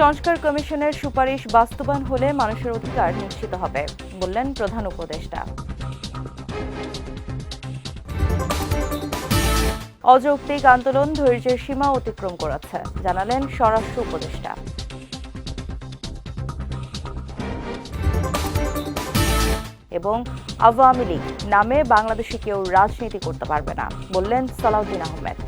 সংস্কার কমিশনের সুপারিশ বাস্তবায়ন হলে মানুষের অধিকার নিশ্চিত হবে, বললেন প্রধান উপদেষ্টা। অযৌক্তিক আন্দোলন ধৈর্যের সীমা অতিক্রম করেছে, জানালেন স্বরাষ্ট্র উপদেষ্টা। এবং আওয়ামী লীগ নামে বাংলাদেশে কেউ রাজনীতি করতে পারবে না, বললেন সালাউদ্দিন আহমেদ।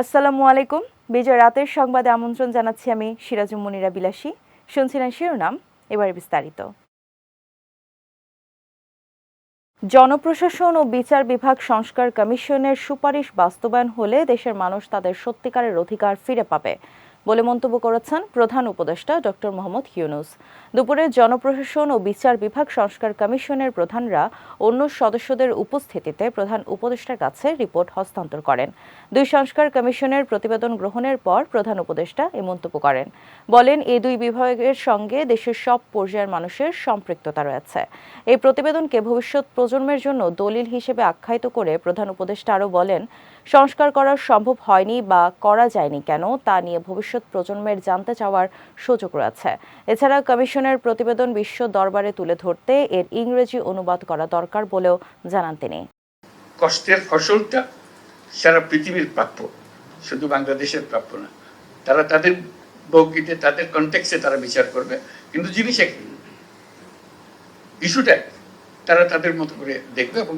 আসসালামু আলাইকুম। বিজয় রাতের সংবাদে আমন্ত্রণ জানাচ্ছি আমি সিরাজুম মনিরা বিলাসী। শুনছিলেন শিরোনাম, এবারে বিস্তারিত। জনপ্রশাসন ও বিচার বিভাগ সংস্কার কমিশনের সুপারিশ বাস্তবায়ন হলে দেশের মানুষ তাদের সত্যিকারের অধিকার ফিরে পাবে। বলে মন্তব্য করেছেন প্রধান উপদেষ্টা ডক্টর মোহাম্মদ ইউনুস। দুপুরে জনপ্রশাসন ও বিচার বিভাগ সংস্কার কমিশনের প্রধানরা অন্য সদস্যদের উপস্থিতিতে প্রধান উপদেষ্টার কাছে রিপোর্ট হস্তান্তর করেন। দুই সংস্কার কমিশনের প্রতিবেদন গ্রহণের পর প্রধান উপদেষ্টা এ মন্তব্য করেন। বলেন, এই দুই বিভাগের সঙ্গে দেশের সব পর্যায়ের মানুষের সম্পৃক্ততা রয়েছে। এই প্রতিবেদনকে ভবিষ্যৎ প্রজন্মের জন্য দলিল হিসেবে আখ্যায়িত করে প্রধান উপদেষ্টা আরও বলেন, সংস্কার করা সম্ভব হয়নি বা করা যায়নি কেন তা নিয়ে ভবিষ্যৎ প্রজন্মের জানতে চাওয়ার সুযোগ রয়েছে। এছাড়া কমিশনের প্রতিবেদন বিশ্ব দরবারে তুলে ধরতে এর ইংরেজি অনুবাদ করা দরকার বলেও জানান তিনি। কষ্টের ফসলটা সারা পৃথিবীর প্রাপ্য, শুধু বাংলাদেশের প্রাপ্য না। তারা তাদের বৌগিতে তাদের কন্টেক্সে তারা বিচার করবে, কিন্তু জিনিস একই ইস্যুটা তারা তাদের মতো করে দেখবে এবং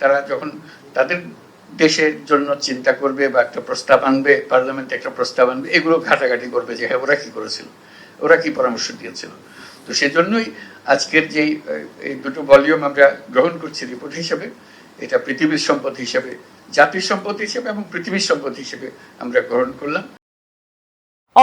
তারা যখন তাদের দেশের জন্য চিন্তা করবে বা একটা প্রস্তাব আনবে, পার্লামেন্টে একটা প্রস্তাব আনবে, এগুলো ঘাটাঘাটি করবে যে হ্যাঁ ওরা কি করেছিল? ওরা কি পরামর্শ দিয়েছিল? তো সেজন্যই আজকের যেই, এই দুটো ভলিউম আমরা গ্রহণ করছি রিপোর্ট হিসেবে, এটা পৃথিবীর সম্পদ হিসেবে, জাতির সম্পদ হিসেবে এবং পৃথিবীর সম্পদ হিসেবে আমরা গ্রহণ করলাম।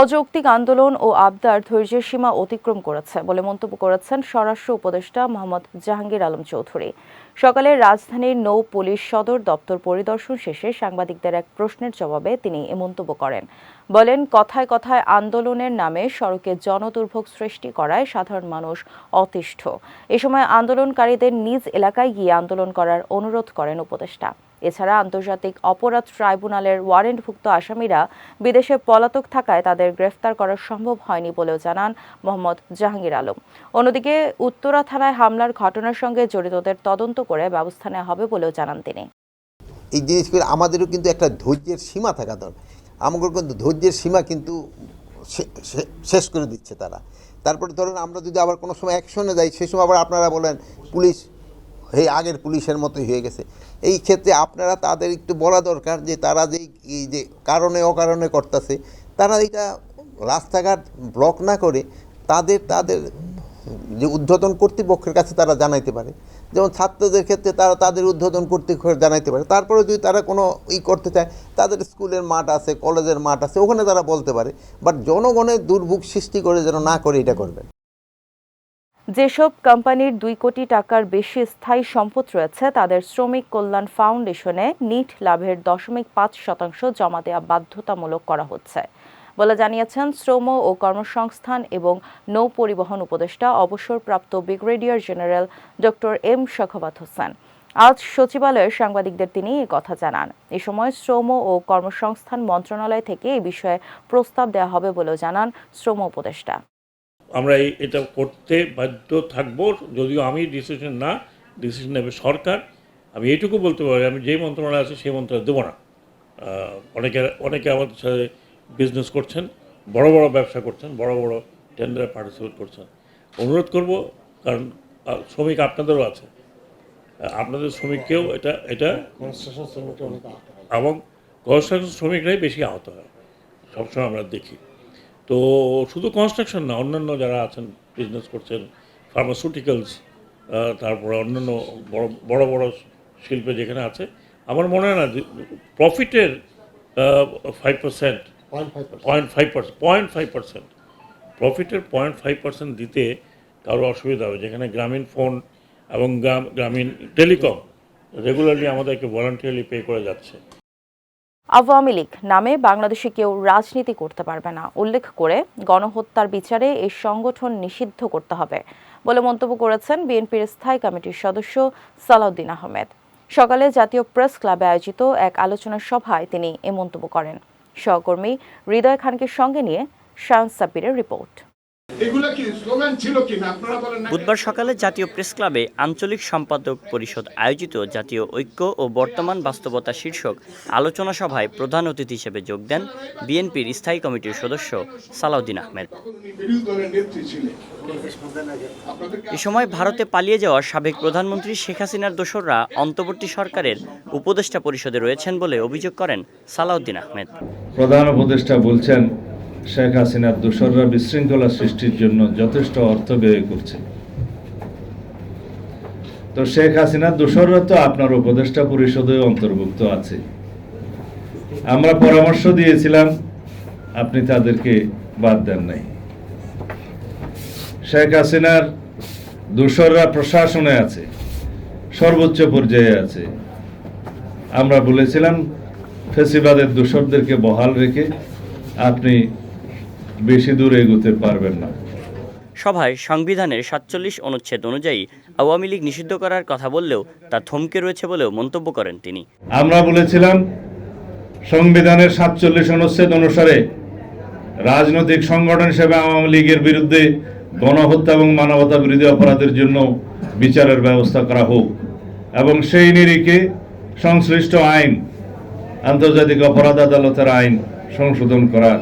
অযৌক্তিক আন্দোলন ও আবদার ধৈর্যের সীমা অতিক্রম করেছে বলে মন্তব্য করেছেন স্বরাষ্ট্র উপদেষ্টা মোহাম্মদ জাহাঙ্গীর আলম চৌধুরী। সকালে রাজধানীর নৌ পুলিশ সদর দপ্তর পরিদর্শন শেষে সাংবাদিকদের এক প্রশ্নের জবাবে তিনি এ মন্তব্য করেন। বলেন, কথায় কথায় আন্দোলনের নামে সড়কে জনদুর্ভোগ সৃষ্টি করায় সাধারণ মানুষ অতিষ্ঠ। এ সময় আন্দোলনকারীদের নিজ এলাকায় গিয়ে আন্দোলন করার অনুরোধ করেন উপদেষ্টা। এছাড়া আন্তর্জাতিক অপরাধ ট্রাইব্যুনালের ওয়ারেন্টভুক্ত আসামিরা বিদেশে পলাতক থাকায় তাদের গ্রেফতার করা সম্ভব হয়নি বলেও জানান মোহাম্মদ জাহাঙ্গীর আলম। অন্যদিকে উত্তরা থানায় হামলার ঘটনার সঙ্গে জড়িতদের তদন্ত করে ব্যবস্থা নেওয়া হবে বলেও জানান তিনি। এই জিনিসগুলো আমাদেরও কিন্তু একটা ধৈর্যের সীমা থাকা দরকার। আমাদের কিন্তু ধৈর্যের সীমা কিন্তু শেষ করে দিচ্ছে তারা। তারপরে ধরুন আমরা যদি আবার কোনো সময় অ্যাকশনে যাই, সেই সময় আবার আপনারা বলেন, পুলিশ এই আগের পুলিশের মতোই হয়ে গেছে। এই ক্ষেত্রে আপনারা তাদের একটু বলা দরকার যে, তারা যে যে কারণে, অকারণে করতেছে, তারা এটা রাস্তাঘাট ব্লক না করে তাদের তাদের যে উদ্বোধন কর্তৃপক্ষের কাছে তারা জানাইতে পারে। যেমন ছাত্রদের ক্ষেত্রে তারা তাদের উদ্বোধন কর্তৃপক্ষ জানাইতে পারে। তারপরে যদি তারা কোনো ই করতে চায়, তাদের স্কুলের মাঠ আছে, কলেজের মাঠ আছে, ওখানে তারা বলতে পারে। বাট জনগণের দুর্ভোগ সৃষ্টি করে যেন না করে, এটা করবেন। যেসব কোম্পানির দুই কোটি টাকার বেশি স্থায়ী সম্পদ রয়েছে, তাদের শ্রমিক কল্যাণ ফাউন্ডেশনে নিট লাভের দশমিক পাঁচ শতাংশ জমা দেওয়া বাধ্যতামূলক করা হচ্ছে। বলে জানিয়েছেন শ্রম ও কর্মসংস্থান এবং নৌ পরিবহন উপদেষ্টা, অবসরপ্রাপ্ত brigadier general doctor M Sakhawat Hossain. আজ সচিবালয়ে সাংবাদিকদের তিনি এই কথা জানান। এ সময় শ্রম ও কর্মসংস্থান মন্ত্রণালয় থেকে এ বিষয়ে প্রস্তাব দেওয়া হবে বলেও জানান শ্রম উপদেষ্টা। আমরা এই এটা করতে বাধ্য থাকব যদিও আমি ডিসিশন না ডিসিশন নেবে সরকার। আমি এইটুকু বলতে পারি আমি যেই মন্ত্রণালয় আছে সেই মন্ত্রণালয় দেবো না। অনেকে অনেকে আমাদের সাথে বিজনেস করছেন বড় বড় ব্যবসা করছেন বড় বড় টেন্ডারে পার্টিসিপেট করছেন। অনুরোধ করব কারণ শ্রমিক আপনাদেরও আছে। আপনাদের শ্রমিককেও এটা এটা এবং কনস্ট্রাকশন শ্রমিকরাই বেশি আহত হয়। সবসময় আমরা দেখি। তো শুধু কনস্ট্রাকশন না অন্যান্য যারা আছেন বিজনেস করছেন ফার্মাসিউটিক্যালস তারপরে অন্যান্য বড় বড় বড় শিল্পে যেখানে আছে আমার মনে হয় না যে প্রফিটের five percent point five percent point five percent প্রফিটের পয়েন্ট ফাইভ পার্সেন্ট দিতে কারও অসুবিধা হবে। যেখানে গ্রামীণ ফোন এবং গ্রাম গ্রামীণ টেলিকম রেগুলারলি আমাদেরকে ভলান্টিয়ারলি পে করে যাচ্ছে। আওয়ামী লীগ নামে বাংলাদেশে কেউ রাজনীতি করতে পারবে না। উল্লেখ করে গণহত্যার বিচারে এই সংগঠন নিষিদ্ধ করতে হবে বলে মন্তব্য করেছেন বিএনপির স্থায়ী কমিটির সদস্য সালাউদ্দিন আহমেদ। সকালে জাতীয় প্রেস ক্লাবে আয়োজিত এক আলোচনা সভায় তিনি এ মন্তব্য করেন। সহকর্মী হৃদয় খানকে সঙ্গে নিয়ে শায়ন সাব্বিরের রিপোর্ট। এগুলো কি স্লোগান ছিল কি না আপনারা বলেন না বুধবার সকালে জাতীয় প্রেস ক্লাবে আঞ্চলিক সম্পাদক পরিষদ আয়োজিত জাতীয় ঐক্য ও বর্তমান বাস্তবতা শীর্ষক আলোচনা সভায় প্রধান অতিথি হিসেবে যোগ দেন বিএনপির স্থায়ী কমিটির সদস্য সালাউদ্দিন আহমেদ। এ সময় ভারতে পালিয়ে যাওয়া সাবেক প্রধানমন্ত্রী শেখ হাসিনার দোসররা অন্তর্বর্তী সরকারের উপদেষ্টা পরিষদে রয়েছেন বলে অভিযোগ করেন সালাউদ্দিন আহমেদ। প্রধান উপদেষ্টা বলছেন শেখ হাসিনার দোসররা বিশৃঙ্খলা সৃষ্টির জন্য যথেষ্ট অর্থ ব্যয় করছে। তো শেখ হাসিনার দোসররা তো আপনার উপদেষ্টা পরিষদে অন্তর্ভুক্ত আছে। আমরা পরামর্শ দিয়েছিলাম, আপনি তাদেরকে বাদ দেন নাই। শেখ হাসিনার দোসররা প্রশাসনে আছে, সর্বোচ্চ পর্যায়ে আছে। আমরা বলেছিলাম, ফেসিবাদের দোসরদেরকে বহাল রেখে আপনি বেশি দূর এগোতে পারবেন না। সভায় সংবিধানের সাতচল্লিশ অনুচ্ছেদ অনুযায়ী আওয়ামী লীগ নিষিদ্ধ করার কথা বললেও তা থমকে রয়েছে বলেও মন্তব্য করেন তিনি। আমরা বলেছিলাম সংবিধানের সাতচল্লিশ অনুচ্ছেদ অনুসারে রাজনৈতিক সংগঠন হিসেবে আওয়ামী লীগের বিরুদ্ধে গণহত্যা এবং মানবতা বিরোধী অপরাধের জন্য বিচারের ব্যবস্থা করা হোক এবং সেই নিরিখে সংশ্লিষ্ট আইন আন্তর্জাতিক অপরাধ আদালতের আইন সংশোধন করার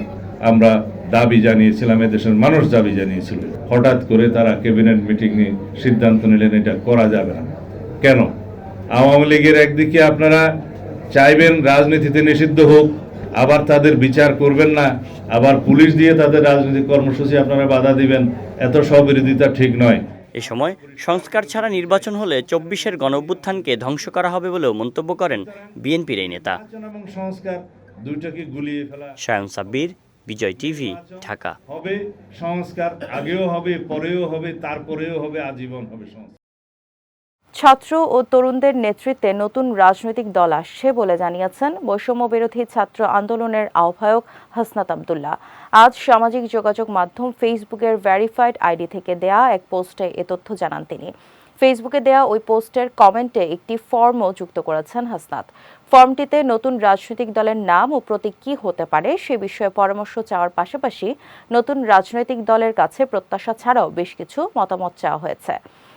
আমরা দাবি জানিয়েছিলাম এদেশের মানুষ দাবি জানিয়েছিল। হঠাৎ করে তারা ক্যাবিনেট মিটিংয়ে সিদ্ধান্ত নিলেন এটা করা যাবে না। কেন? আওয়ামী লীগের একদিকে আপনারা চাইবেন রাজনীতিতে নিষিদ্ধ হোক আবার তাদের বিচার করবেন না আবার পুলিশ দিয়ে তাদের রাজনৈতিক কর্মসূচি আপনারা বাধা দিবেন এত স্ববিরোধিতা ঠিক নয়। এ সময় সংস্কার ছাড়া নির্বাচন হলে চব্বিশের গণঅভ্যুত্থানকে ধ্বংস করা হবে বলেও মন্তব্য করেন বিএনপির এই নেতা। এবং সংস্কার দুইটাকে গুলিয়ে ফেলা সায়ন সাব্বির বিজয় টিভি ঢাকা। হবে সংস্কার আগেও হবে পরেও হবে তারপরেও হবে আজীবন হবে সংস্কার। ছাত্র ও তরুণদের নেতৃত্বে নতুন রাজনৈতিক দল আসছে বলে জানিয়েছেন বৈষম্য বিরোধী ছাত্র আন্দোলনের আহ্বায়ক হাসনাত আবদুল্লাহ। আজ সামাজিক যোগাযোগ মাধ্যম ফেসবুকের ভেরিফাইড আইডি থেকে দেয়া এক পোস্টে এ তথ্য জানান তিনি। ফেসবুকে দেয়া ওই পোস্টের কমেন্টে একটি ফর্মও যুক্ত করেছেন হাসনাত। ফর্মটিতে নতুন রাজনৈতিক দলের নাম ও প্রতীক কী হতে পারে সে বিষয়ে পরামর্শ চাওয়ার পাশাপাশি নতুন রাজনৈতিক দলের কাছে প্রত্যাশা ছাড়াও বেশ কিছু মতামত চাওয়া হয়েছে।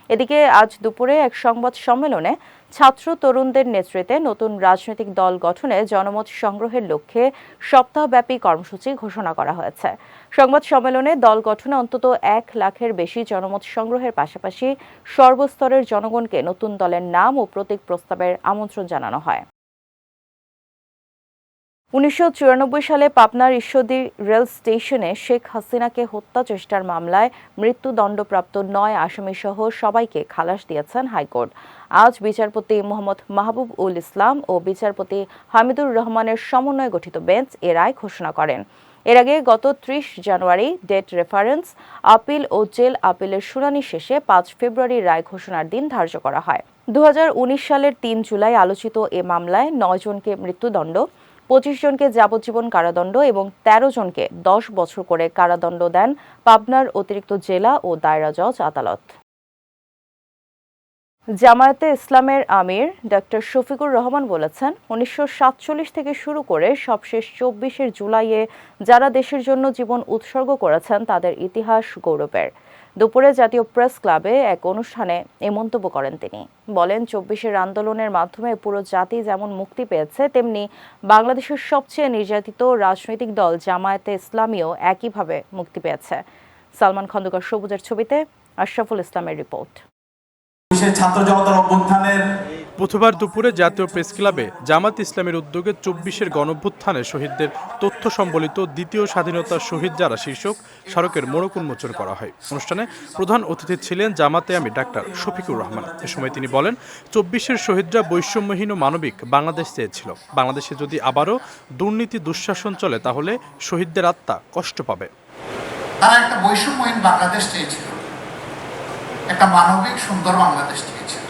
এদিকে আজ দুপুরে এক সংবাদ সম্মেলনে ছাত্র তরুণদের নেতৃত্বে নতুন রাজনৈতিক দল গঠনে জনমত সংগ্রহের লক্ষ্যে সপ্তাহব্যাপী কর্মসূচি ঘোষণা করা হয়েছে। সংবাদ সম্মেলনে দল গঠনে অন্তত এক লাখের বেশি জনমত সংগ্রহের পাশাপাশি সর্বস্তরের জনগণকে নতুন দলের নাম ও প্রতীক প্রস্তাবের আমন্ত্রণ জানানো হয়। উনিশশো চুরানব্বই সালে পাবনার ঈশ্বরদী রেল স্টেশনে শেখ হাসিনাকে হত্যা চেষ্টার মামলায় মৃত্যুদণ্ডপ্রাপ্ত নয় আসামি সহ সবাইকে খালাস দিয়েছেন হাইকোর্ট। আজ বিচারপতি মোহাম্মদ মাহবুব উল ইসলাম ও বিচারপতি হামিদুর রহমানের সমন্বয়ে গঠিত বেঞ্চ এ রায় ঘোষণা করেন। এর আগে গত ত্রিশ জানুয়ারি ডেট রেফারেন্স, আপিল ও জেল আপিলের শুনানি শেষে পাঁচ ফেব্রুয়ারি রায় ঘোষণার দিন ধার্য করা হয়। দু হাজার উনিশ সালের তিন জুলাই আলোচিত এ মামলায় নয় জনকে মৃত্যুদণ্ড পঁচিশ জনকে যাবজ্জীবন কারাদণ্ড এবং ১৩ জনকে দশ বছর করে কারাদণ্ড দেন পাবনার অতিরিক্ত জেলা ও দায়রা জজ আদালত। জামায়াতে ইসলামের আমির ডক্টর শফিকুর রহমান বলেছেন, উনিশশো সাতচল্লিশ থেকে শুরু করে সবশেষ চব্বিশের জুলাইয়ে যারা দেশের জন্য জীবন উৎসর্গ করেছেন, তাদের ইতিহাস গৌরবের। দুপুরে জাতীয় প্রেস ক্লাবে এক অনুষ্ঠানে এ মন্তব্য করেন তিনি। বলেন, চব্বিশের আন্দোলনের মাধ্যমে পুরো জাতি যেমন মুক্তি পেয়েছে, তেমনি বাংলাদেশের সবচেয়ে নির্যাতিত রাজনৈতিক দল জামায়াতে ইসলামীও একইভাবে মুক্তি পেয়েছে। সালমান খন্দকার সবুজের ছবিতে আশরাফুল ইসলামের রিপোর্ট। বিশেষ ছাত্র জনতার অভ্যুত্থানের বুধবার দুপুরে জাতীয় প্রেস ক্লাবে জামাত ইসলামের উদ্যোগে চব্বিশের গণভ্যুত্থানে শহীদদের তথ্য সম্বলিত দ্বিতীয় স্বাধীনতার শহীদ যারা শীর্ষক স্মারকের মোড়ক উন্মোচন করা হয়। অনুষ্ঠানে প্রধান অতিথি ছিলেন জামাতে আমি ডাক্তার শফিকুর রহমান। এ সময় তিনি বলেন চব্বিশের শহীদরা বৈষম্যহীন ও মানবিক বাংলাদেশ চেয়েছিল। বাংলাদেশে যদি আবারও দুর্নীতি দুঃশাসন চলে তাহলে শহীদদের আত্মা কষ্ট পাবে। তারা একটা বৈষম্যহীন বাংলাদেশ চেয়েছিল। একটা মানবিক সুন্দর বাংলাদেশ চেয়েছিল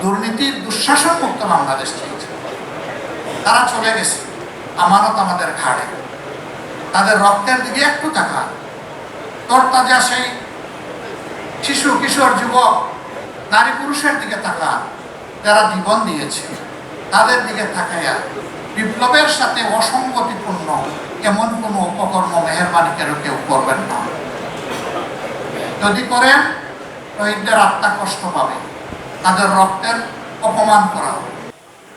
দুর্নীতির দুঃশাসন মুক্ত বাংলাদেশ চেয়েছিল তারা চলে গেছে। আমানত আমাদের ঘাড়ে। তাদের রক্তের দিকে একটু টাকা তরতাজা সেই শিশু, কিশোর, যুবক, নারী, পুরুষের দিকে তাকা যারা জীবন দিয়েছে, তাদের দিকে তাকাইয়া বিপ্লবের সাথে অসঙ্গতিপূর্ণ এমন কোনো অপকর্ম মেহরবানি কেন কেউ করবেন না। যদি করেন শহীদদের আত্মা কষ্ট পাবে। তাদের রক্তের অপমান করা হবে।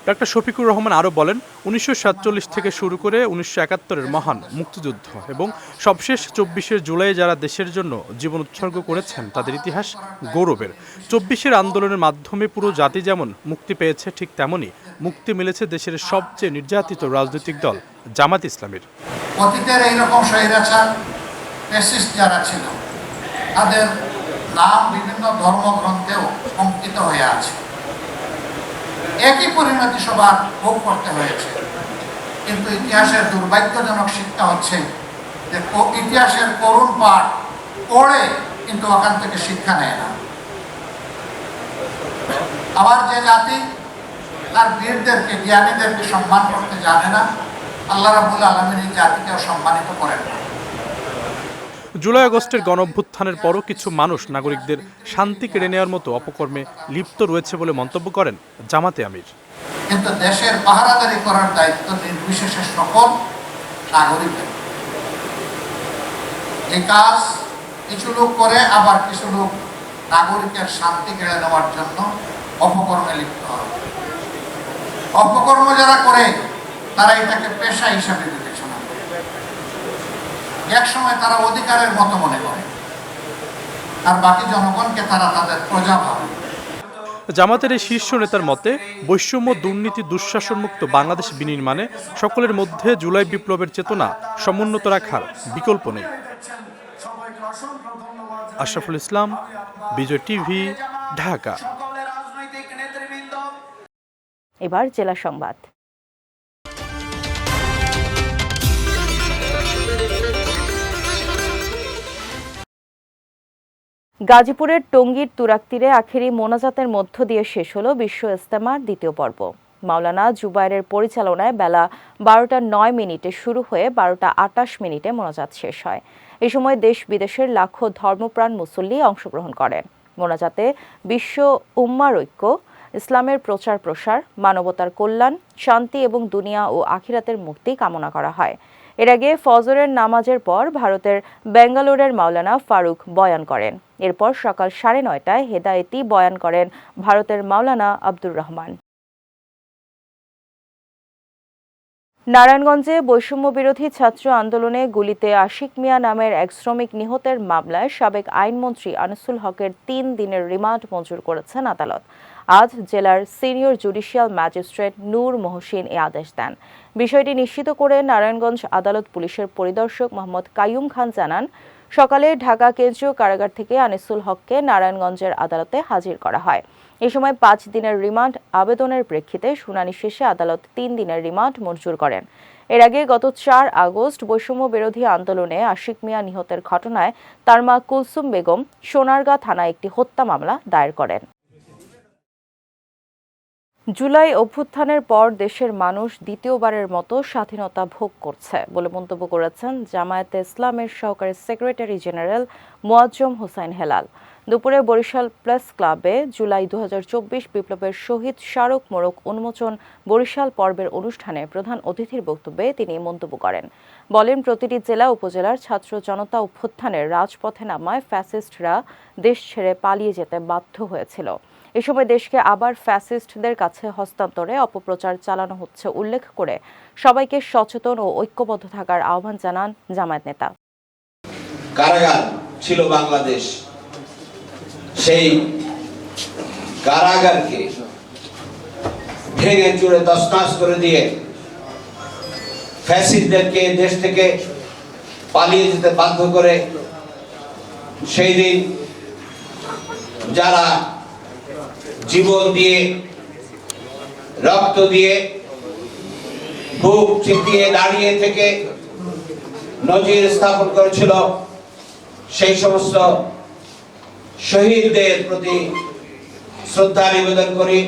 ডক্টর শফিকুর রহমান আরও বলেন উনিশশো সাতচল্লিশ থেকে শুরু করে উনিশশো একাত্তরের মহান মুক্তিযুদ্ধ এবং সবশেষ চব্বিশে জুলাই যারা দেশের জন্য জীবন উৎসর্গ করেছেন তাদের ইতিহাস গৌরবের। চব্বিশের আন্দোলনের মাধ্যমে পুরো জাতি যেমন মুক্তি পেয়েছে ঠিক তেমনই মুক্তি মিলেছে দেশের সবচেয়ে নির্যাতিত রাজনৈতিক দল জামাত ইসলামের। অতীতের এইরকম যারা ছিল তাদের নাম বিভিন্ন ধর্মগ্রন্থেও অঙ্কিত হয়ে আছে। একই পরিণতি সবার ভোগ করতে হয়েছে। কিন্তু ইতিহাসের দুর্ভাগ্যজনক শিক্ষা হচ্ছে যে ইতিহাসের করুণ পাঠ পড়ে কিন্তু ওখান থেকে শিক্ষা নেয় না। আবার যে জাতি তার বীরদেরকে, জ্ঞানীদেরকে সম্মান করতে জানে না, আল্লাহ রাবুল আলমিন এই জাতিকেও সম্মানিত করেন না। জুলাই আগস্টের গণঅভ্যুত্থানের পরও কিছু মানুষ নাগরিকদের শান্তি কেড়ে নেওয়ার মতো অপকর্মে লিপ্ত রয়েছে বলে মন্তব্য করেন জামাতে আমির। কিন্তু দেশের পাহারাদারি করার দায়িত্ব নির্বিশেষে সকল নাগরিকের এই কাজ কিছু লোক করে, আবার কিছু লোক নাগরিকের শান্তি কেড়ে নেওয়ার জন্য অপকর্মে লিপ্ত হয়। অপকর্ম যারা করে, তারা এটাকে পেশা হিসাবে করে এক সময় তারা অধিকারের মতো মনে করে। আর বাকি জনগণকে তারা তাদের প্রজা ভাবে। জামাতের এই শীর্ষ নেতার মতে বৈষম্য দুর্নীতি দুঃশাসনমুক্ত বাংলাদেশ বিনির্মাণে সকলের মধ্যে জুলাই বিপ্লবের চেতনা সমুন্নত রাখার বিকল্প নেই। আশরাফুল ইসলাম বিজয় টিভি ঢাকা। এবার জেলা সংবাদ। গাজীপুরের টঙ্গীর তুরাক তীরে আখেরি মোনাজাতের মধ্য দিয়ে শেষ হলো বিশ্ব ইস্তেমার দ্বিতীয় পর্ব। মাওলানা জুবাইরের পরিচালনায় বেলা বারোটা নয় মিনিটে শুরু হয়ে বারোটা আটাশ মিনিটে মোনাজাত শেষ হয়। এ সময় দেশ বিদেশের লাখো ধর্মপ্রাণ মুসল্লি অংশগ্রহণ করেন। মোনাজাতে বিশ্ব উম্মার ঐক্য, ইসলামের প্রচার প্রসার মানবতার কল্যাণ, শান্তি এবং দুনিয়া ও আখিরাতের মুক্তি কামনা করা হয়। এর আগে ফজরের নামাজের পর ভারতের বেঙ্গালোরের মাওলানা ফারুক বয়ান করেন। এরপর সকাল সাড়ে নয়টায় হেদায়েতি বয়ান করেন ভারতের মাওলানা আব্দুর রহমান। নারায়ণগঞ্জে বৈষম্য বিরোধী ছাত্র আন্দোলনে গুলিতে আশিক মিয়া নামের এক শ্রমিক নিহতের মামলায় সাবেক আইনমন্ত্রী আনিসুল হকের তিন দিনের রিমান্ড মঞ্জুর করেছেন আদালত। আজ জেলার senior judicial magistrate Noor Mohsin এ আদেশ দেন। বিষয়টি নিশ্চিত করে নারায়ণগঞ্জ আদালত পুলিশের পরিদর্শক মোহাম্মদ কাইয়ুম খান জানান, সকালে ঢাকা কেন্দ্রীয় কারাগার থেকে আনিসুল হককে নারায়ণগঞ্জের আদালতে হাজির করা হয়। এ সময় পাঁচ দিনের রিমান্ড আবেদনের প্রেক্ষিতে শুনানি শেষে আদালত তিন দিনের রিমান্ড মঞ্জুর করেন। এর আগে গত চার আগস্ট বৈষম্য বিরোধী আন্দোলনে আশিক মিয়া নিহতের ঘটনায় তার মা কুলসুম বেগম সোনারগাঁ থানায় একটি হত্যা মামলা দায়ের করেন। জুলাই অভ্যুত্থানের পর দেশের মানুষ দ্বিতীয়বারের মতো স্বাধীনতা ভোগ করছে বলে মন্তব্য করেছেন জামায়াতে ইসলামের সহকারী সেক্রেটারি জেনারেল মোয়াজ্জম হোসাইন হেলাল। দুপুরে বরিশাল প্রেস ক্লাবে জুলাই দু হাজার চব্বিশ বিপ্লবের শহীদ স্মারক মোড়ক উন্মোচন বরিশাল পর্বের অনুষ্ঠানে প্রধান অতিথির বক্তব্যে তিনি মন্তব্য করেন। বলেন, প্রতিটি জেলা উপজেলার ছাত্র জনতা অভ্যুত্থানের রাজপথে নামায় ফ্যাসিস্টরা দেশ ছেড়ে পালিয়ে যেতে বাধ্য হয়েছিল। এ সময় দেশকে আবার ফ্যাসিস্টদের কাছে হস্তান্তরে অপপ্রচার চালানো হচ্ছে, উল্লেখ করে সবাইকে সচেতন ও ঐক্যবদ্ধ থাকার আহ্বান জানান জামায়াত নেতা। কারাগার ছিল বাংলাদেশ। সেই কারাগারকে ভেঙে চুরে তসনাস করে দিয়ে ফ্যাসিস্টদেরকে দেশ থেকে পালিয়ে যেতে বাধ্য করে সেই দিন যারা জীবন দিয়ে, রক্ত দিয়ে, বুক চিতিয়ে দাঁড়িয়ে থেকে নজির স্থাপন করেছিল সেই সমস্ত শহীদদের প্রতি শ্রদ্ধা নিবেদন করি।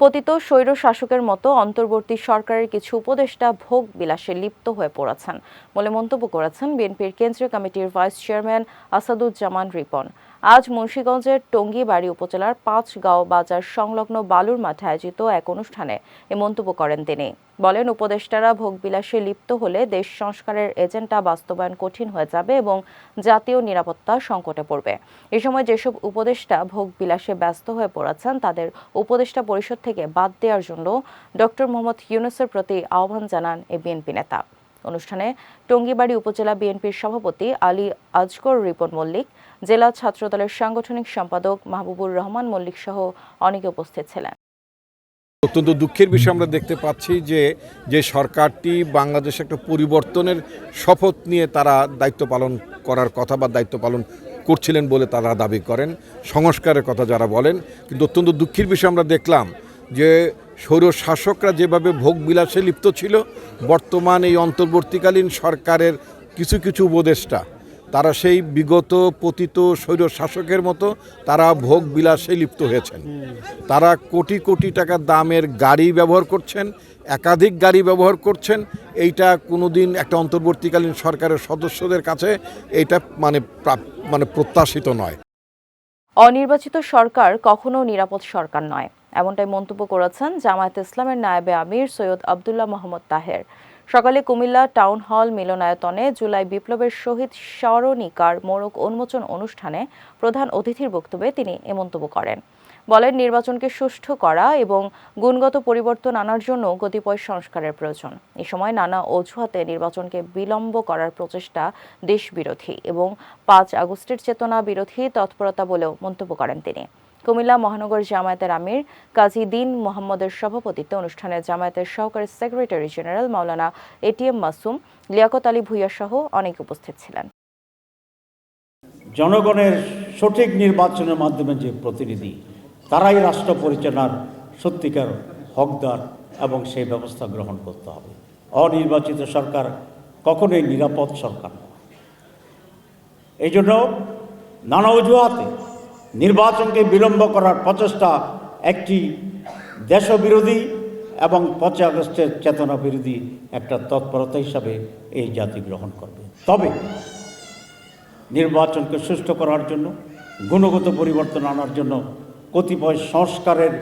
পতিত স্বৈর শাসকের মতো অন্তর্বর্তী সরকারের কিছু উপদেষ্টা ভোগ বিলাসে লিপ্ত হয়ে পড়েছেন বলে মন্তব্য করেছেন বিএনপির কেন্দ্রীয় কমিটির ভাইস চেয়ারম্যান আসাদুজ্জামান রিপন। আজ মুন্সীগঞ্জের টঙ্গীবাড়ি উপজেলার পাঁচগাঁও বাজার সংলগ্ন বালুর মাঠে আয়োজিত এক অনুষ্ঠানে এ মন্তব্য করেন তিনি। বলেন, উপদেষ্টারা ভোগবিলাসে লিপ্ত হলে দেশ সংস্কারের এজেন্ডা বাস্তবায়ন কঠিন হয়ে যাবে এবং জাতীয় নিরাপত্তা সংকটে পড়বে। এ সময় যেসব উপদেষ্টা ভোগবিলাসে ব্যস্ত হয়ে পড়েছেন, তাদের উপদেষ্টা পরিষদ থেকে বাদ দেওয়ার জন্য ডক্টর মোহাম্মদ ইউনুসের প্রতি আহ্বান জানান এ বিএনপি নেতা। অনুষ্ঠানে টঙ্গীবাড়ি উপজেলা বিএনপির সভাপতি আলী আজগর, রিপন মল্লিক, জেলা ছাত্রদলের সাংগঠনিক সম্পাদক মাহবুবুর রহমান মল্লিক সহ অনেকে উপস্থিত ছিলেন। অত্যন্ত দুঃখের বিষয় আমরা দেখতে পাচ্ছি যে যে সরকারটি বাংলাদেশে একটা পরিবর্তনের শপথ নিয়ে তারা দায়িত্ব পালন করার কথা বা দায়িত্ব পালন করছিলেন বলে তারা দাবি করেন। সংস্কারের কথা যারা বলেন, কিন্তু অত্যন্ত দুঃখের বিষয় আমরা দেখলাম যে স্বৈর শাসকরা যেভাবে ভোগ বিলাসে লিপ্ত ছিল, বর্তমান এই অন্তর্বর্তীকালীন সরকারের কিছু কিছু উপদেষ্টা, তারা সেই বিগত পতিত স্বৈর শাসকের মতো তারা ভোগ বিলাসে লিপ্ত হয়েছেন। তারা কোটি কোটি টাকা দামের গাড়ি ব্যবহার করছেন, একাধিক গাড়ি ব্যবহার করছেন, এইটা কোনোদিন একটা অন্তর্বর্তীকালীন সরকারের সদস্যদের কাছে এটা মানে মানে প্রত্যাশিত নয়। অনির্বাচিত সরকার কখনো নিরাপদ সরকার নয়। এমনটাই মন্তব্য করেছেন জামায়াত ইসলামের নায়েবে আমির সৈয়দ আবদুল্লাহ মোহাম্মদ তাহের। সকালে কুমিল্লা টাউন হল মিলনায়তনে জুলাই বিপ্লবের শহীদ স্মরণিকার মোড়ক উন্মোচন অনুষ্ঠানে প্রধান অতিথির বক্তব্যে তিনি এ মন্তব্য করেন। বলেন, নির্বাচনকে সুষ্ঠু করা এবং গুণগত পরিবর্তন আনার জন্য কতিপয় সংস্কারের প্রয়োজন। এ সময় নানা অজুহাতে নির্বাচনকে বিলম্ব করার প্রচেষ্টা দেশবিরোধী এবং পাঁচ আগস্টের চেতনা বিরোধী তৎপরতা বলেও মন্তব্য করেন তিনি। কুমিল্লা মহানগর জামায়াতের আমির কাজী দিন মোহাম্মদের সভাপতিত্বে অনুষ্ঠানে জামায়াতের সহকারী secretary general Maulana ATM Masum, Liaquat Ali Bhuiyan সহ অনেক উপস্থিত ছিলেন। জনগণের সঠিক নির্বাচনের মাধ্যমে যে প্রতিনিধি, তারাই রাষ্ট্র পরিচালনার সত্যিকার হকদার এবং সেই ব্যবস্থা গ্রহণ করতে হবে। অনির্বাচিত সরকার কখনোই নিরাপদ সরকার এই জন্য নানা অজুহাতে নির্বাচনকে বিলম্ব করার প্রচেষ্টা একটি দেশবিরোধী এবং পঁচিশ আগস্টের চেতনা বিরোধী একটা তৎপরতা হিসাবে এই জাতি গ্রহণ করবে। তবে নির্বাচনকে সুষ্ঠু করার জন্য, গুণগত পরিবর্তন আনার জন্য কতিপয় সংস্কারের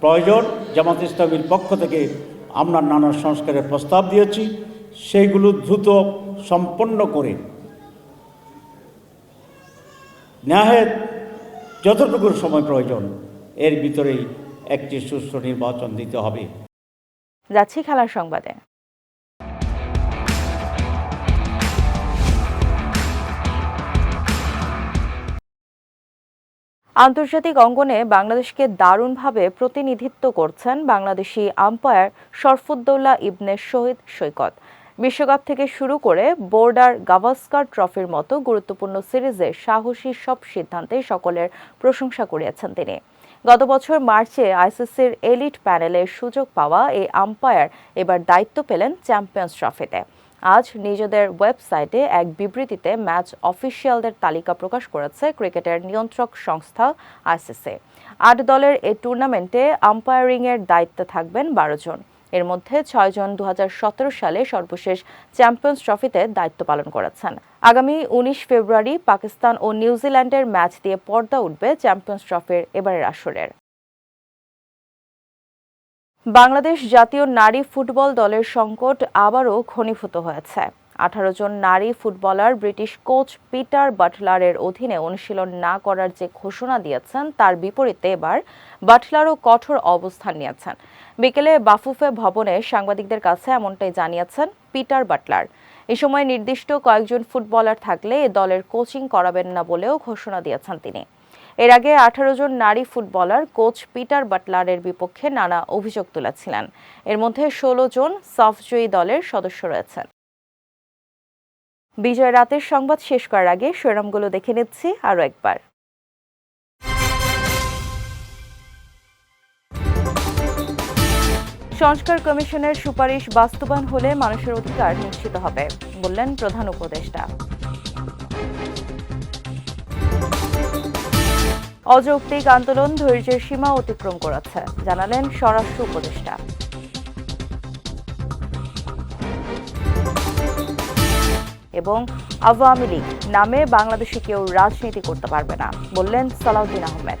প্রয়োজন, জামাত ইসলামীর পক্ষ থেকে আমরা নানা সংস্কারের প্রস্তাব দিয়েছি, সেইগুলো দ্রুত সম্পন্ন করে ন্যায়ের যতটুকু সময় প্রয়োজন, এর ভিতরেই একটি সুষ্ঠু নির্বাচন দিতে হবে। যাচ্ছি খেলার সংবাদে। আন্তর্জাতিক অঙ্গনে বাংলাদেশকে দারুণভাবে প্রতিনিধিত্ব করছেন বাংলাদেশি আম্পায়ার শরফুদ্দৌলা ইবনে শহীদ সৈকত। বিশ্বকাপ থেকে শুরু করে বোর্ডার গাভাস্কার ট্রফির মতো গুরুত্বপূর্ণ সিরিজে সাহসী সব সিদ্ধান্তে সকলের প্রশংসা করিয়েছেন তিনি। গত বছর মার্চে আইসিসির এলিট প্যানেলে সুযোগ পাওয়া এই আম্পায়ার এবার দায়িত্ব পেলেন চ্যাম্পিয়ন্স ট্রফিতে। আজ নিজেদের ওয়েবসাইটে এক বিবৃতিতে ম্যাচ অফিসিয়ালদের তালিকা প্রকাশ করেছে ক্রিকেটের নিয়ন্ত্রক সংস্থা আইসিসি। আট দলের এই টুর্নামেন্টে আম্পায়ারিংয়ের দায়িত্বে থাকবেন বারো জন। এর মধ্যে ছয়জন দু হাজার সতেরো সালে সর্বশেষ চ্যাম্পিয়ন্স ট্রফিতে দায়িত্ব পালন করেছেন। আগামী উনিশ ফেব্রুয়ারি পাকিস্তান ও নিউজিল্যান্ডের ম্যাচ দিয়ে পর্দা উঠবে চ্যাম্পিয়ন্স ট্রফির এবারের আসরের। বাংলাদেশ জাতীয় নারী ফুটবল দলের সংকট আবারও ঘনীভূত হয়েছে। আঠারো জন নারী ফুটবলার, ব্রিটিশ কোচ পিটার বাটলারের অধীনে অনুশীলন না করার যে ঘোষণা দিয়েছেন, তার বিপরীতে এবার বাটলারও কঠোর অবস্থান নিয়েছেন। বিকেলে বাফুফে ভবনে সাংবাদিকদের কাছে এমনটাই জানিয়েছেন পিটার বাটলার। এ সময় নির্দিষ্ট কয়েকজন ফুটবলার থাকলে এ দলের কোচিং করাবেন না বলেও ঘোষণা দিয়েছেন তিনি। এর আগে আঠারো জন নারী ফুটবলার কোচ পিটার বাটলারের বিপক্ষে নানা অভিযোগ তুলেছিলেন। এর মধ্যে ষোলো জন সফজয়ী দলের সদস্য রয়েছেন। বিজয় রাতের সংবাদ শেষ করার আগে শিরোনামগুলো দেখে নিচ্ছি আরও একবার। সংস্কার কমিশনের সুপারিশ বাস্তবায়ন হলে মানুষের অধিকার নিশ্চিত হবে, বললেন প্রধান উপদেষ্টা। অযৌক্তিক আন্দোলন ধৈর্যের সীমা অতিক্রম করেছে, জানালেন স্বরাষ্ট্র উপদেষ্টা। এবং আওয়ামী লীগ নামে বাংলাদেশে কেউ রাজনীতি করতে পারবে না বললেন সালাউদ্দিন আহমেদ।